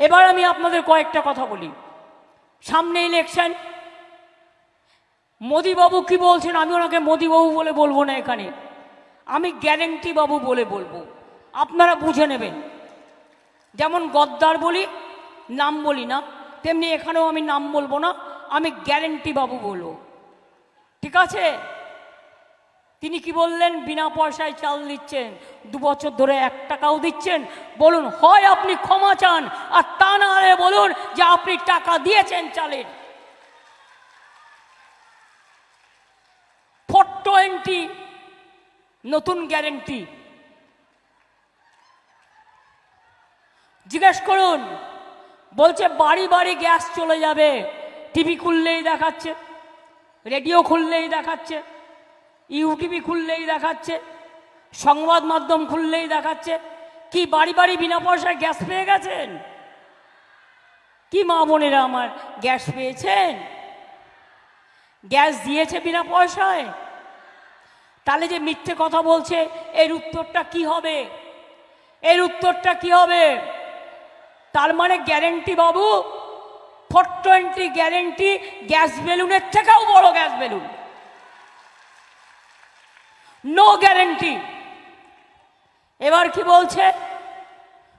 এবার আমি আপনাদের কয়েকটা কথা বলি। সামনে ইলেকশন মোদিবাবু কি বলছেন? আমি ওনাকে মোদিবাবু বলে বলব না এখানে। আমি গ্যারেন্টি বাবু বলে বলব। আপনারা বুঝে নেবেন। যেমন গদ্দার বলি, নাম বলি না, তেমনি এখানেও আমি নাম বলব না। আমি গ্যারেন্টি বাবু বলব। ঠিক আছে? তিনি কি বললেন? বিনা পয়সায় চাল দিচ্ছেন দু বছর ধরে এক টাকাও দিচ্ছেন। বলুন, হয় আপনি ক্ষমা চান, আর তা না হলে বলুন যে আপনি টাকা দিয়েছেন চালের ফোর টোয়েন্টি, নতুন গ্যারেন্টি। জিজ্ঞেস করুন, বলছে বাড়ি বাড়ি গ্যাস চলে যাবে, টিভি খুললেই দেখাচ্ছে, রেডিও খুললেই দেখাচ্ছে। ইউটিভি খুললেই দেখাচ্ছে, সংবাদ মাধ্যম খুললেই দেখাচ্ছে। কি বাড়ি বাড়ি বিনা পয়সায় গ্যাস পেয়ে গেছেন? কি মা বোনেরা আমার গ্যাস পেয়েছেন? গ্যাস দিয়েছে বিনা পয়সায়? তাহলে যে মিথ্যে কথা বলছে, এর উত্তরটা কি হবে? এর উত্তরটা কি হবে? তার মানে গ্যারেন্টি বাবু, ফোর টোয়েন্টি গ্যারেন্টি গ্যাস বেলুনের থেকেও বড় গ্যাস বেলুন। নো গ্যারেন্টি এবার কি বলছে?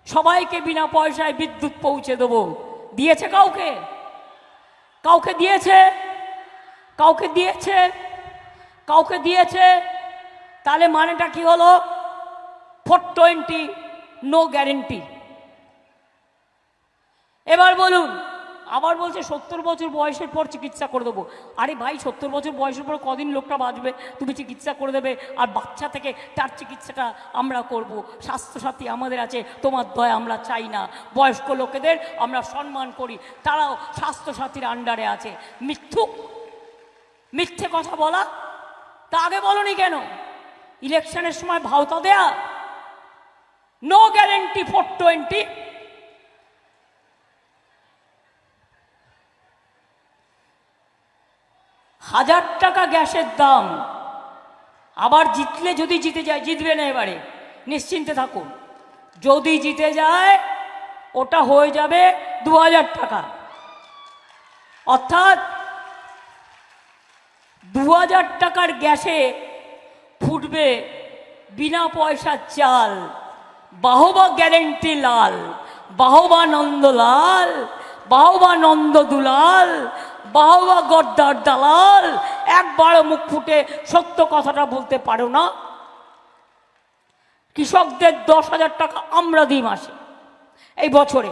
সবাইকে বিনা পয়সায় বিদ্যুৎ পৌঁছে দেবো। দিয়েছে কাউকে? কাউকে দিয়েছে? কাউকে দিয়েছে? কাউকে দিয়েছে? তাহলে মানেটা কি হলো? ফোর টোয়েন্টি নো গ্যারেন্টি এবার বলুন আবার বলছে সত্তর বছর বয়সের পর চিকিৎসা করে দেবো। আরে ভাই, সত্তর বছর বয়সের পর কদিন লোকটা বাঁচবে? তুমি চিকিৎসা করে দেবে আর বাচ্চা থেকে তার চিকিৎসাটা আমরা করব। স্বাস্থ্যসাথী আমাদের আছে, তোমার দয়া আমরা চাই না। বয়স্ক লোকেদের আমরা সম্মান করি। তারাও স্বাস্থ্যসাথীর আন্ডারে আছে। মিথ্যুক। মিথ্যে কথা বলা? তা আগে বলনি কেন? ইলেকশনের সময় ভাওতা দেয়া? নো গ্যারেন্টি ফোর টোয়েন্টি হাজার টাকা গ্যাসের দাম। আবার জিতলে যদি জিতে যায়, জিতবে না এবারে। নিশ্চিন্তে থাকুন। যদি জিতে যায়, ওটা হয়ে যাবে দু হাজার টাকা। অর্থাৎ দু হাজার টাকার গ্যাসে ফুটবে বিনা পয়সার চাল, বাহবা গ্যারেন্টি লাল, বাহবা নন্দ লাল, বাহবা নন্দ দুলাল বাহবা গদ্দার দালাল, একবার মুখ ফুটে সত্য কথাটা বলতে পারো না। কৃষকদের দশ হাজার টাকা আমরা দিই মাসে, এই বছরে।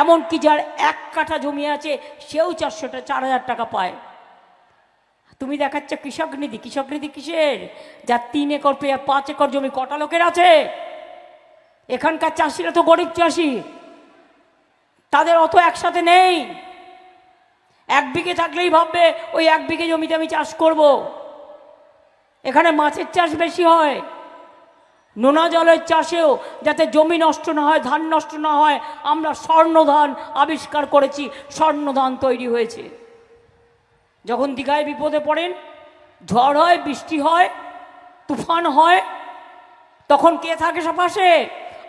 এমনকি যার এক কাঠা জমি আছে, সেও চারশোটা, চার হাজার টাকা পায়। তুমি দেখাচ্ছ কৃষক নিধি কৃষক নিধি কিসের? যার তিন একর পেয়ে পাঁচ একর জমি কটা লোকের আছে? এখানকার চাষিরা তো গরিব চাষি। তাদের অত একসাথে নেই। এক বিঘে থাকলেই ভাববে, ওই এক বিঘে জমিতে আমি চাষ করব। এখানে মাছের চাষ বেশি হয়। নোনা জলের চাষেও যাতে জমি নষ্ট না হয়, ধান নষ্ট না হয়, আমরা স্বর্ণ ধান আবিষ্কার করেছি স্বর্ণ ধান তৈরি হয়েছে। যখন দীঘায় বিপদে পড়েন, ঝড় হয়, বৃষ্টি হয়, তুফান হয়, তখন কে থাকে সব পাশে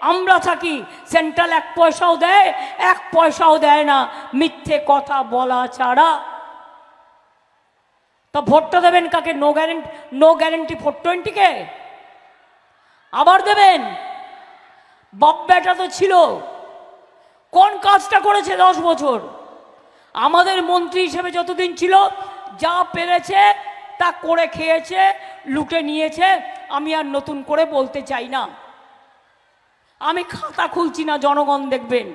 আমরা থাকি সেন্ট্রাল এক পয়সাও দেয়, এক পয়সাও দেয় না। মিথ্যে কথা বলা ছাড়া। তা ভোটটা দেবেন কাকে? No guarantee no guarantee four টোয়েন্টিকে আবার দেবেন? বেটা তো ছিল। কোন কাজটা করেছে দশ বছর? আমাদের মন্ত্রী হিসেবে যতদিন ছিল, যা পেরেছে, তা করে খেয়েছে, লুটে নিয়েছে, আমি আর নতুন করে বলতে চাই না। আমি খাতা খুলছি না, জনগণ দেখবেন।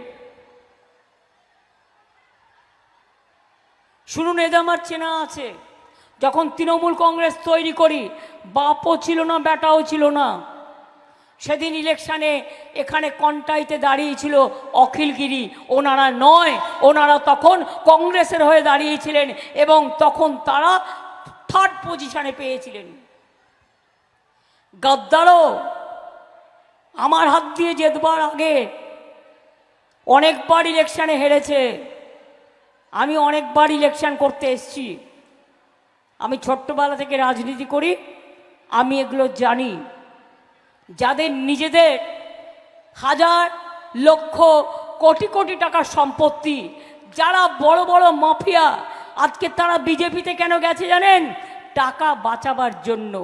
শুনুন এদের আমার চেনা আছে, যখন তৃণমূল কংগ্রেস তৈরি করি, বাপও ছিল না, বেটাও ছিল না। সেদিন ইলেকশানে এখানে কন্টাইতে দাঁড়িয়েছিল অখিলগিরি। ওনারা নয়, ওনারা তখন কংগ্রেসের হয়ে দাঁড়িয়েছিলেন এবং তখন তারা থার্ড পজিশনে পেয়েছিলেন। গাদ্দারও আমার হাত দিয়ে জেতবার আগে অনেকবার ইলেকশানে হেরেছে। আমি অনেকবার ইলেকশন করতে এসছি। আমি ছোট্টবেলা থেকে রাজনীতি করি, আমি এগুলো জানি। যাদের নিজেদের হাজার লক্ষ কোটি কোটি টাকার সম্পত্তি, যারা বড় বড় মাফিয়া, আজকে তারা বিজেপিতে কেন গেছে জানেন? টাকা বাঁচাবার জন্য।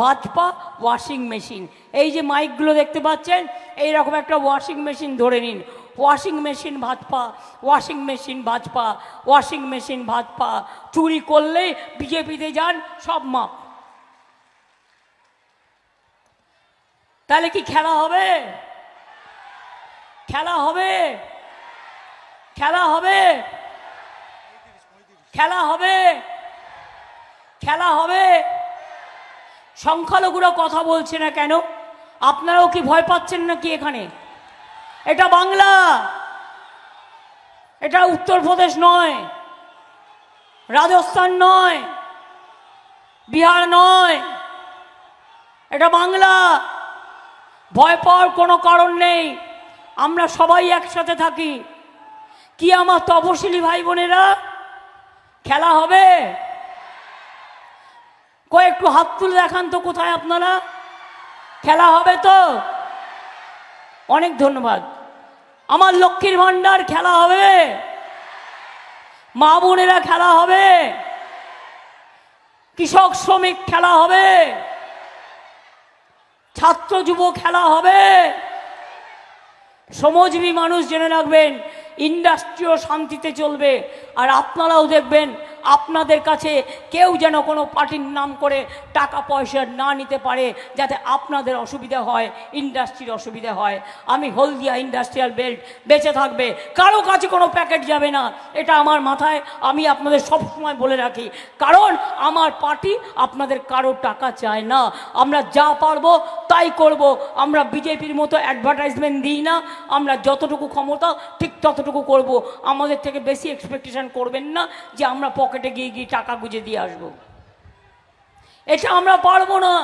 ভাজপা ওয়াশিং মেশিন এই যে মাইকগুলো দেখতে পাচ্ছেন এই রকম একটা ওয়াশিং মেশিন ধরে নিন। Washing machine Bhajpa washing machine Bhajpa washing machine Bhajpa. চুরি করলেই বিজেপিতে যান, সব মাপ। তাহলে কি খেলা হবে? খেলা হবে? খেলা হবে? খেলা হবে? খেলা হবে। সংখ্যালঘুরা কথা বলছে না কেন? আপনারাও কি ভয় পাচ্ছেন নাকি এখানে? এটা বাংলা। এটা উত্তরপ্রদেশ নয়। রাজস্থান নয়। বিহার নয়। এটা বাংলা। ভয় পাওয়ার কোনো কারণ নেই। আমরা সবাই একসাথে থাকি। কি আমার তপশিলি ভাই বোনেরা? খেলা হবে? কয়েকটু হাত তুলে দেখান তো কোথায় আপনারা? খেলা হবে তো? অনেক ধন্যবাদ। আমার লক্ষ্মীর ভাণ্ডার খেলা হবে। মা বোনেরা খেলা হবে। কৃষক শ্রমিক খেলা হবে। ছাত্র যুব খেলা হবে। শ্রমজীবী মানুষ জেনে রাখবেন, ইন্ডাস্ট্রিও শান্তিতে চলবে। আর আপনারাও দেখবেন আপনাদের কাছে কেউ যেন কোনো পার্টির নাম করে টাকা পয়সা না নিতে পারে, যাতে আপনাদের অসুবিধা হয়, ইন্ডাস্ট্রির অসুবিধা হয়। আমি হলদিয়া ইন্ডাস্ট্রিয়াল বেল্ট বেঁচে থাকবে, কারও কাছে কোনো প্যাকেট যাবে না, এটা আমার মাথায়, আমি আপনাদের সব সময় বলে রাখি। কারণ আমার পার্টি আপনাদের কারও টাকা চায় না। আমরা যা পারব তাই করব। আমরা বিজেপির মতো অ্যাডভার্টাইজমেন্ট দিই না, আমরা যতটুকু ক্ষমতা ঠিক ততটুকু করব। আমাদের থেকে বেশি এক্সপেকটেশন করবেন না যে আমরা পকেটে গিয়ে গিয়ে টাকা গুঁজে দিয়ে আসব। এটা আমরা পারব না।